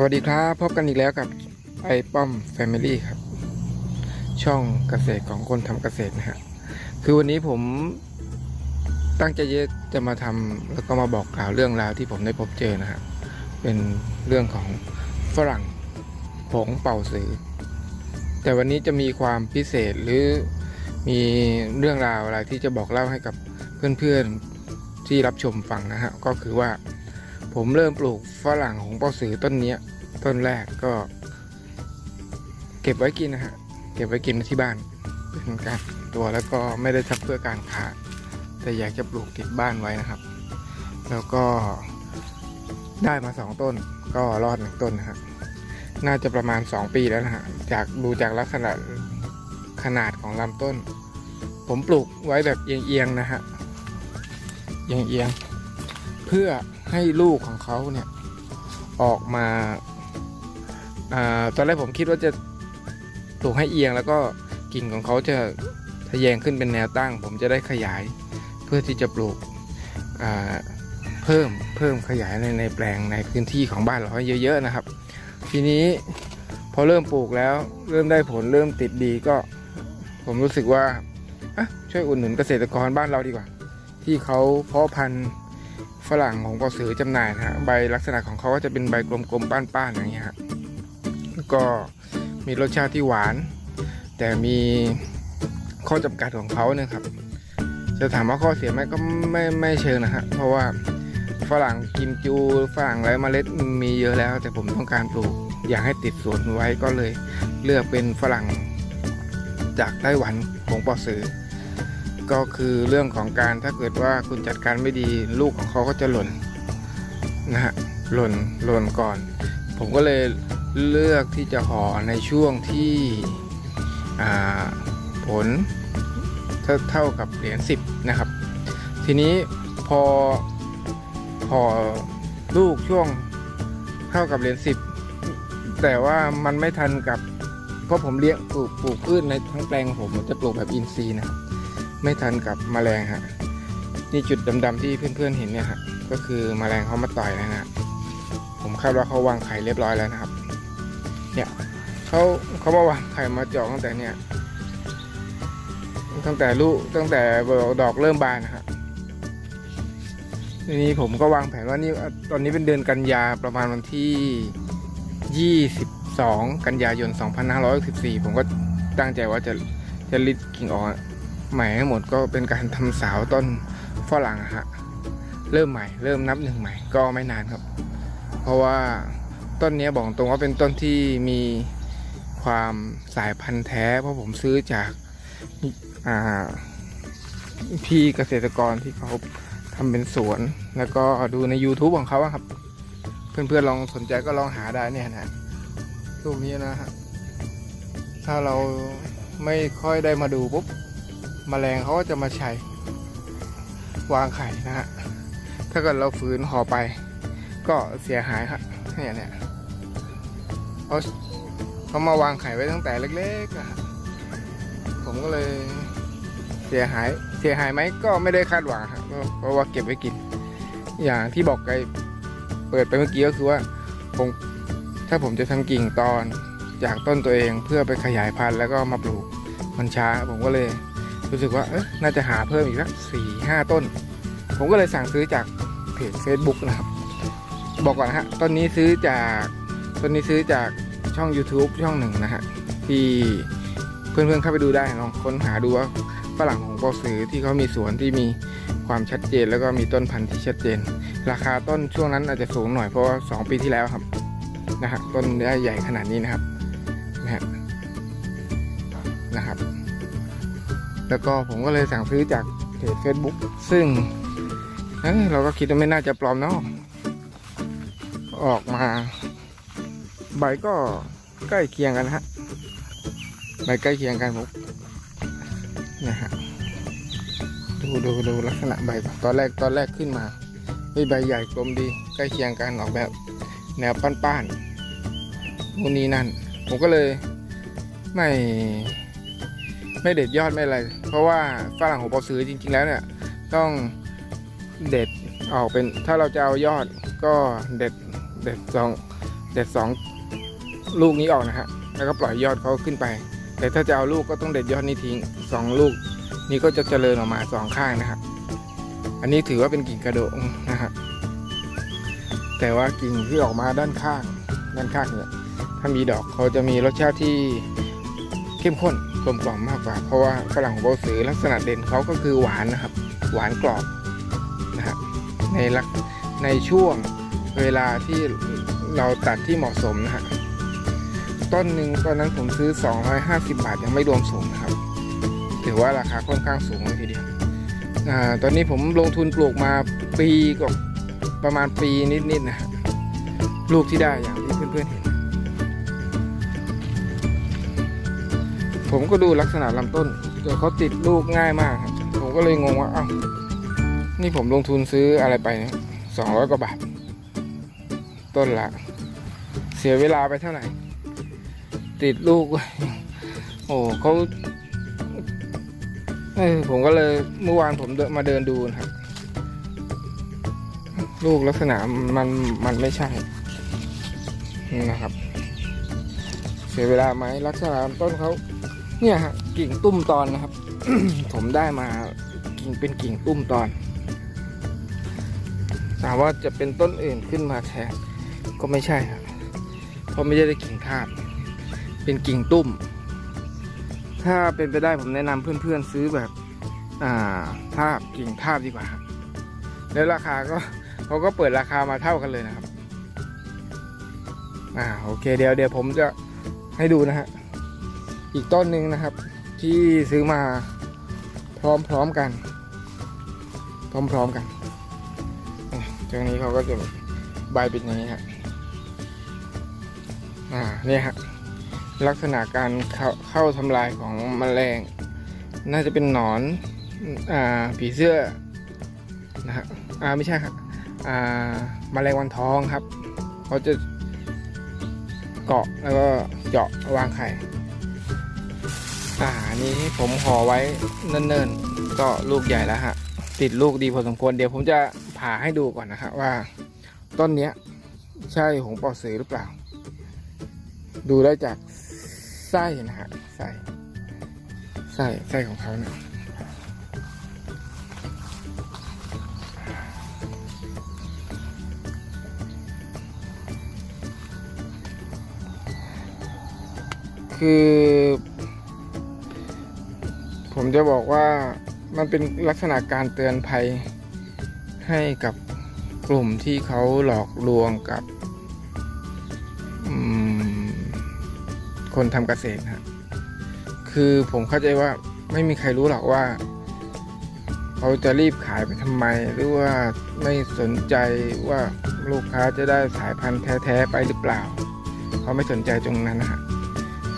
สวัสดีครับพบกันอีกแล้วกับไอป้อม Family ครับ ช่องเกษตรของคนทำเกษตรนะฮะคือวันนี้ผมตั้งใจจะมาทำแล้วก็มาบอกกล่าวเรื่องราวที่ผมได้พบเจอนะฮะเป็นเรื่องของฝรั่งผงเป่าสือ แต่วันนี้จะมีความพิเศษหรือมีเรื่องราวอะไรที่จะบอกเล่าให้กับเพื่อนๆที่รับชมฟังนะฮะก็คือว่า ผมเริ่มปลูกฝรั่งของเปาสือต้นนี้ต้นแรกก็ เก็บไว้กินนะฮะเก็บไว้กินที่บ้านเป็นการตัวแล้วก็ไม่ได้ทับเพื่อการขายแต่อยากจะปลูกติดบ้านไว้นะครับ แล้วก็ได้มาสองต้น ก็รอดหนึ่งต้นนะฮะน่าจะประมาณ 2 ปีแล้วนะฮะจากดูจากลักษณะขนาดของลำต้น ผมปลูกไว้แบบเอียงๆนะฮะเอียงๆเพื่อ ให้ลูกของเขาเนี่ยออกมาอาตอนแรกผมคิดว่าจะปลูกให้เอียงแล้วก็กิ่งของเขาจะทะแยงขึ้นเป็นแนวตั้ง ผมจะได้ขยายเพื่อที่จะปลูกอ่าเพิ่มเพิ่มขยายในในแปลงในพื้นที่ของบ้านเราให้เยอะ ๆนะครับ ทีนี้พอเริ่มปลูกแล้วเริ่มได้ผลเริ่มติดดีก็ ผมรู้สึกว่าอะช่วยอุดหนุนเกษตรกรบ้านเราดีกว่า ที่เขาเพาะพันธุ์ ฝรั่งของปอสือจำหน่ายนะฮะใบลักษณะของเขาก็จะเป็นใบกลมๆป้านๆอย่างเงี้ยฮะก็มีรสชาติที่หวาน แต่มีข้อจำกัดของเขาเนี่ยครับ จะถามว่าข้อเสียไหมก็ไม่ไม่เชิงนะฮะเพราะว่าฝรั่งกิมจูฝรั่งไรเมล็ดมีเยอะแล้ว แต่ผมต้องการปลูกอยากให้ติดสวนไว้ก็เลยเลือกเป็นฝรั่งจากไต้หวันของปอสือ ก็คือเรื่องของการถ้าเกิดว่าคุณจัดการไม่ดีลูกของเขาก็จะหล่นนะฮะหล่นหล่นก่อน ผมก็เลยเลือกที่จะห่อในช่วงที่ผลเท่าเท่ากับเหรียญ10 นะครับ ทีนี้พอห่อลูกช่วงเท่ากับเหรียญ10 แต่ว่ามันไม่ทันกับเพราะผมเลี้ยงปลูกปลูกพืชในทั้งแปลงผมผมจะปลูกแบบอินทรีย์นะครับ ไม่ทันกับแมลงฮะนี่จุดดำๆที่เพื่อนๆเห็นเนี่ยฮะก็คือแมลงเขามาต่อยแล้วนะผมคาดว่าเขาวางไข่เรียบร้อยแล้วนะครับ เนี่ยเขาเขามาวางไข่มาเจาะตั้งแต่เนี่ยตั้งแต่ลูกตั้งแต่ดอกเริ่มบานนะครับทีนี้ผมก็วางแผนว่านี่ตอนนี้เป็นเดือนกันยาประมาณวันที่ 22 กันยายน 2564 ผมก็ตั้งใจว่าจะจะริดกิ่งออก ใหม่ทั้งหมดก็เป็นการทำสาวต้นฝรั่งอะฮะเริ่มใหม่ เริ่มนับหนึ่งใหม่ก็ไม่นานครับ เพราะว่าต้นนี้บอกตรงว่าเป็นต้นที่มีความสายพันธุ์แท้ เพราะผมซื้อจากอ่าพี่เกษตรกรที่เขาทำเป็นสวน แล้วก็ดูใน YouTube ของเขาครับ เพื่อนๆลองสนใจก็ลองหาได้เนี่ยนะรูปนี้นะฮะถ้าเราไม่ค่อยได้มาดูปุ๊บ มแมลงเขาก็จะมาใช้วางไข่นะฮะ ถ้าเกิดเราฝืนห่อไป ก็เสียหายครับเนี่ยเนี่ยเขาเขามาวางไข่ไว้ตั้งแต่เล็กๆอะผมก็เลยเสียหาย เสียหายไหมก็ไม่ได้คาดหวังครับเพราะว่าเก็บไว้กิน อย่างที่บอกไกเปิดไปเมื่อกี้ก็คือว่าผมถ้าผมจะทำกิ่งตอนจากต้นตัวเองเพื่อไปขยายพันธุ์แล้วก็มาปลูกมันช้าผมก็เลย รู้สึกว่าเอ๊ะน่าจะหาเพิ่มอีกสักสี่ห้าต้น ผมก็เลยสั่งซื้อจากเพจ Facebook นะครับ บอกก่อนนะฮะต้นนี้ซื้อจากต้นนี้ซื้อจากช่อง YouTube ช่องหนึ่งนะฮะที่เพื่อนๆเข้าไปดูได้ลองค้นหาดูว่าฝรั่งของปอสือที่เขามีสวนที่มีความชัดเจน แล้วก็มีต้นพันธุ์ที่ชัดเจน ราคาต้นช่วงนั้นอาจจะสูงหน่อยเพราะว่าสองปีที่แล้วครับนะฮะต้นได้ใหญ่ขนาดนี้นะครับนะฮะนะครับ แล้วก็ผมก็เลยสั่งซื้อจากเพจ Facebook ซึ่งเเราก็คิดว่าไม่น่าจะปลอมเนาะออกมา ใบก็ใกล้เคียงกันนะฮะใบใกล้เคียงกันผมนะฮะดูดูดูลักษณะใบตอนแรกตอนแรกขึ้นมาใบใหญ่กลมดีใกล้เคียงกันออกแบบแนวป้านๆนู่นนี่นั่น ผมก็เลยไม่ ไม่เด็ดยอดไม่อะไร เพราะว่าฝรั่งของปอซื้อจริง ๆ แล้วเนี่ย ต้องเด็ดออกเป็นถ้าเราจะเอายอดก็เด็ดเด็ดสองเด็ดสองลูกนี้ออกนะฮะแล้วก็ปล่อยยอดเขาขึ้นไป แต่ถ้าจะเอาลูกก็ต้องเด็ดยอดนี้ทิ้งสองลูก นี้ก็จะเจริญออกมาสองข้างนะครับ อันนี้ถือว่าเป็นกิ่งกระโดงนะฮะแต่ว่ากิ่งที่ออกมาด้านข้างด้านข้างเนี่ยถ้ามีดอกเขาจะมีรสชาติที่เข้มข้น ลมกล่อมมากกว่า เพราะว่าฝรั่งของโบสือลักษณะเด่นเขาก็คือหวานนะครับ หวานกรอบนะฮะในลักในช่วงเวลาที่เราตัดที่เหมาะสมนะฮะต้นหนึ่งตอนนั้นผมซื้อ 250 บาทยังไม่รวมส่งนะครับ ถือว่าราคาค่อนข้างสูงเลยทีเดียวอ่าตอนนี้ผมลงทุนปลูกมาปีกับประมาณปีนิดๆนะลูกที่ได้อย่างที่เพื่อนๆเห็น ผมก็ดูลักษณะลำต้นเดี๋ยวเขาติดลูกง่ายมากครับ ผมก็เลยงงว่า เอ้า นี่ผมลงทุนซื้ออะไรไปเนี่ยสองร้อยกว่าบาท ต้นละ เสียเวลาไปเท่าไหร่ ติดลูก โอ้เขาเออผมก็เลยเมื่อวานผมเดินมาเดินดูนะครับลูกลักษณะมันมันไม่ใช่นะครับ เสียเวลาไหมลักษณะลำต้นเขา เนี่ยฮะกิ่งตุ้มตอนนะครับ ผมได้มากิ่งเป็นกิ่งตุ้มตอนถามว่าจะเป็นต้นอื่นขึ้นมาแทนก็ไม่ใช่ครับเพราะไม่ได้กิ่งทาบเป็นกิ่งตุ้ม ถ้าเป็นไปได้ผมแนะนำเพื่อนๆซื้อแบบอ่าทาบกิ่งทาบดีกว่าแล้วราคาก็เขาก็เปิดราคามาเท่ากันเลยนะครับอ่าโอเคเดี๋ยวเดี๋ยวผมจะให้ดูนะฮะ อีกต้นหนึ่งนะครับ ที่ซื้อมาพร้อมๆกัน พร้อมๆกันตรงนี้เขาก็จะใบเป็นอย่างนี้ฮะอ่าเนี่ยฮะลักษณะการเข้าเข้าทำลายของแมลง น่าจะเป็นหนอนอ่าผีเสื้อนะฮะอ่าไม่ใช่ครับอ่าแมลงวันทองครับเขาจะเกาะแล้วก็เจาะวางไข่ นี้ผมห่อไว้เนิ่นๆ ก็ลูกใหญ่แล้วฮะ ติดลูกดีพอสมควร เดี๋ยวผมจะผ่าให้ดูก่อนนะฮะว่า ต้นเนี้ย ใช่หงปอสือหรือเปล่า ดูได้จากไส้นะฮะไส้ไส้ไส้ของเขาเนี่ยคือ ผมจะบอกว่ามันเป็นลักษณะการเตือนภัยให้กับกลุ่มที่เขาหลอกลวงกับคนทำเกษตรนะคือผมเข้าใจว่าไม่มีใครรู้หรอกว่าเขาจะรีบขายไปทำไม หรือว่าไม่สนใจว่าลูกค้าจะได้สายพันธุ์แท้ ๆ ไปหรือเปล่า เขาไม่สนใจตรงนั้นนะฮะ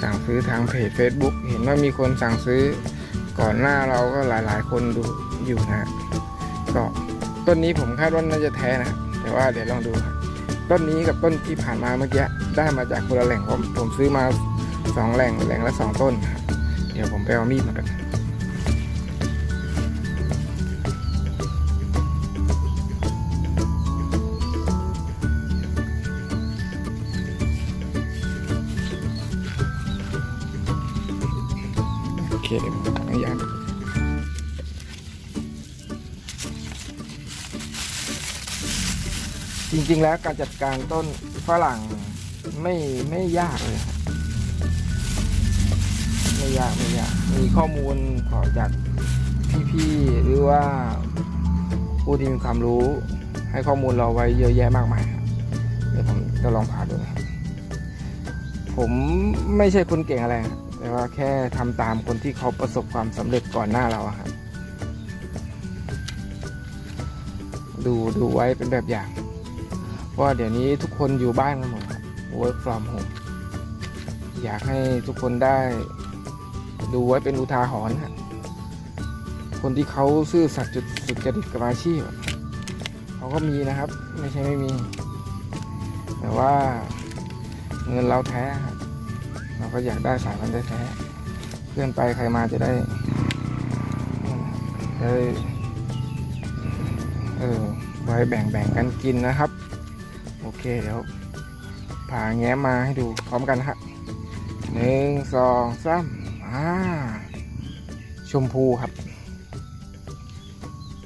สั่งซื้อทางเพจ Facebook เห็นว่ามีคนสั่งซื้อ ก่อนหน้าเราก็หลายๆ คนดูอยู่นะก็ต้นนี้ผมคาดว่าน่าจะแท้นะแต่ว่าเดี๋ยวลองดูครับต้นนี้กับต้นที่ผ่านมาเมื่อกี้ได้มาจากคนละแหล่งผมผมซื้อมาสองแหล่งแหล่งละสองต้น เดี๋ยวผมไปเอามีดมากัน ริง ๆ แล้วการจัดการต้นฝรั่งไม่ไม่ยากเลยครับไม่ยากไม่ยากมีข้อมูลขอจากพี่ๆหรือว่าผู้ที่มีความรู้ให้ข้อมูลเราไว้เยอะแยะมากมายครับเดี๋ยวผมจะลองพาดูนะครับผมไม่ใช่คนเก่งอะไร แต่ว่าแค่ทำตามคนที่เขาประสบความสำเร็จก่อนหน้าเราครับดูดูไว้เป็นแบบอย่าง ราะว่าเดี๋ยวนี้ทุกคนอยู่บ้านกันหมดครับ work from home อยากให้ทุกคนได้ดูไว้เป็นอุทาหรณ์ฮะคนที่เขาซื่อสัตย์จุดสุจริตกับอาชีพเขาก็มีนะครับ ไม่ใช่ไม่มี แต่ว่าเงินเราแท้เราก็อยากได้สายพันแท้ๆเพื่อนไปใครมาจะได้จะได้เออไว้แบ่งๆกันกินนะครับ เคเดี๋ยวผ่าแง้มมาให้ดูพร้อมกันนะฮะหนึ่งสองสามอ่าชมพูครับ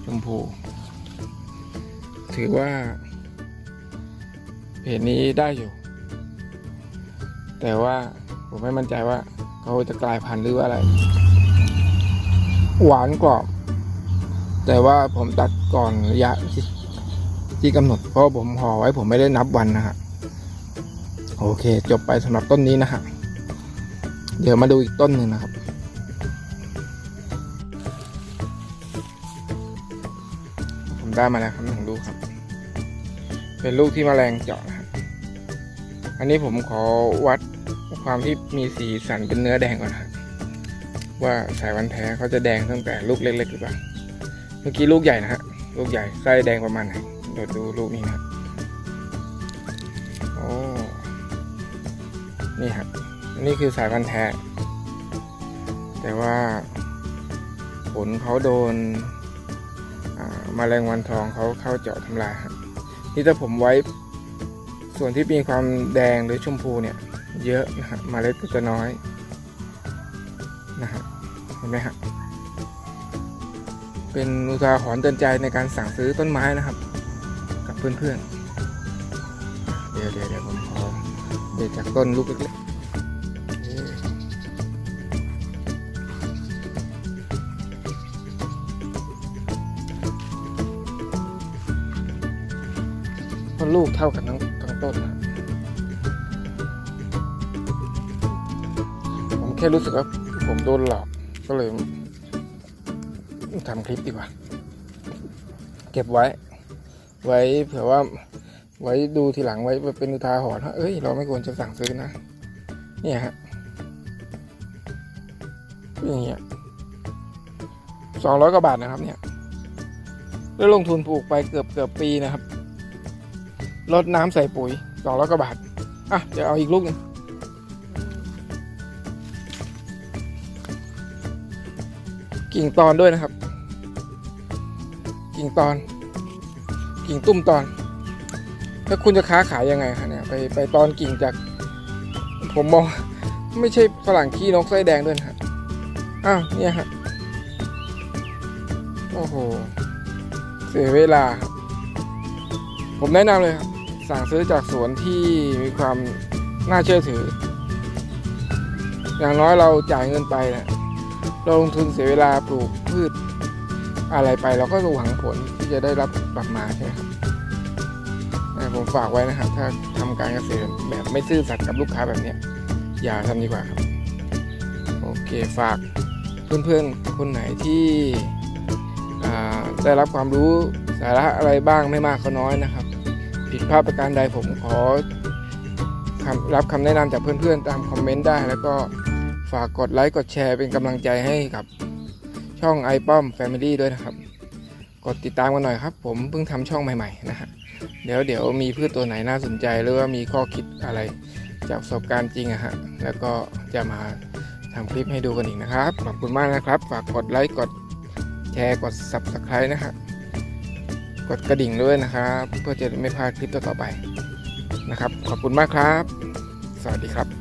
ชมพู ถือว่าเพจนี้ได้อยู่ แต่ว่าผมไม่มั่นใจว่าเขาจะกลายพันธุ์หรือว่าอะไร หวานกรอบ แต่ว่าผมตัดก่อนระยะ ที่กำหนดเพราะผมห่อไว้ผมไม่ได้นับวันนะฮะโอเค จบไปสำหรับต้นนี้นะฮะเดี๋ยวมาดูอีกต้นหนึ่งนะครับ ผมได้มาแล้วครับหนึ่งลูกครับ เป็นลูกที่มแมลงเจาะนะฮะอันนี้ผมขอวัดความที่มีสีสันเป็นเนื้อแดงก่อนนะครับว่าสายวันแท้เขาจะแดงตั้งแต่ลูกเล็กๆหรือเปล่า เมื่อกี้ลูกใหญ่นะฮะ ลูกใหญ่ไส้แดงประมาณไหน เดี๋ยวดูลูกนี้นะโอ้นี่ครับนนี้คือสายพันธุ์แท้ แต่ว่าผลเขาโดนมาแมลงวันทองเขาเข้าเจาะทำลายครับนี่ถ้าผมไว้ส่วนที่มีความแดงหรือชมพูเนี่ย เยอะนะฮะเมล็ดก็จะน้อยนะฮะเห็นไหมฮะเป็นอุทาหรณ์เตือนใจในการสั่งซื้อต้นไม้นะครับ กับเพื่อนๆ เดี๋ยวเดี๋ยวเดี๋ยวผมขอเดี๋ยวจากต้นลูกเล็กๆต้นลูกเท่ากันทั้งทั้งต้นนะผมแค่รู้สึกว่าผมโดนหลอกก็เลยทำคลิปดีกว่า เก็บไว้ ไว้เผื่อว่าไว้ดูทีหลังไว้เป็นอุทาหรณ์ว่าเอ้ย เราไม่ควรจะสั่งซื้อนะ เนี่ยฮะอย่างเงี้ยสองร้อยกว่าบาทนะครับ เนี่ยแล้วลงทุนปลูกไปเกือบเกือบปีนะครับลดน้ำใส่ปุ๋ยสองร้อยกว่าบาท อะ เดี๋ยวเอาอีกลูกหนึงกิ่งตอนด้วยนะครับ กิ่งตอน กิ่งตุ้มตอน ถ้าคุณจะค้าขายยังไงคะเนี่ยไปไปตอนกิ่งจาก ผมมองไม่ใช่ฝรั่งขี้นกไส้แดงด้วยนะครับอ้าวเนี่ยฮะโอ้โห เสียเวลา ผมแนะนำเลยครับ สั่งซื้อจากสวนที่มีความน่าเชื่อถือ อย่างน้อยเราจ่ายเงินไปนะเราลงทุนเสียเวลาปลูกพืชอะไรไปเราก็หวังผล ที่จะได้รับกลับมาใช่ไหมครับผมฝากไว้นะครับ ถ้าทำการเกษตรแบบไม่ซื่อสัตย์กับลูกค้าแบบเนี้ยอย่าทำดีกว่าครับ โอเคฝากเพื่อนๆคนไหนที่ได้รับความรู้สาระอะไรบ้างไม่มากก็น้อยนะครับ ผิดพลาดประการใดผมขอรับคำแนะนำจากเพื่อนๆ ตามคอมเมนต์ได้ แล้วก็ฝากกดไลค์กดแชร์เป็นกำลังใจให้กับช่องไอป้อม Family ด้วยนะครับ กดติดตามกันหน่อยครับ ผมเพิ่งทำช่องใหม่ๆนะฮะเดี๋ยวเดี๋ยวมีพืชตัวไหนน่าสนใจหรือว่ามีข้อคิดอะไรจากประสบการณ์จริงอะฮะแล้วก็จะมาทำคลิปให้ดูกันอีกนะครับ ขอบคุณมากนะครับ ฝากกดไลค์ กดแชร์ กด Subscribe นะฮะ กดกระดิ่งด้วยนะครับ เพื่อจะไม่พลาดคลิปต่อๆไปนะครับ ขอบคุณมากครับ สวัสดีครับ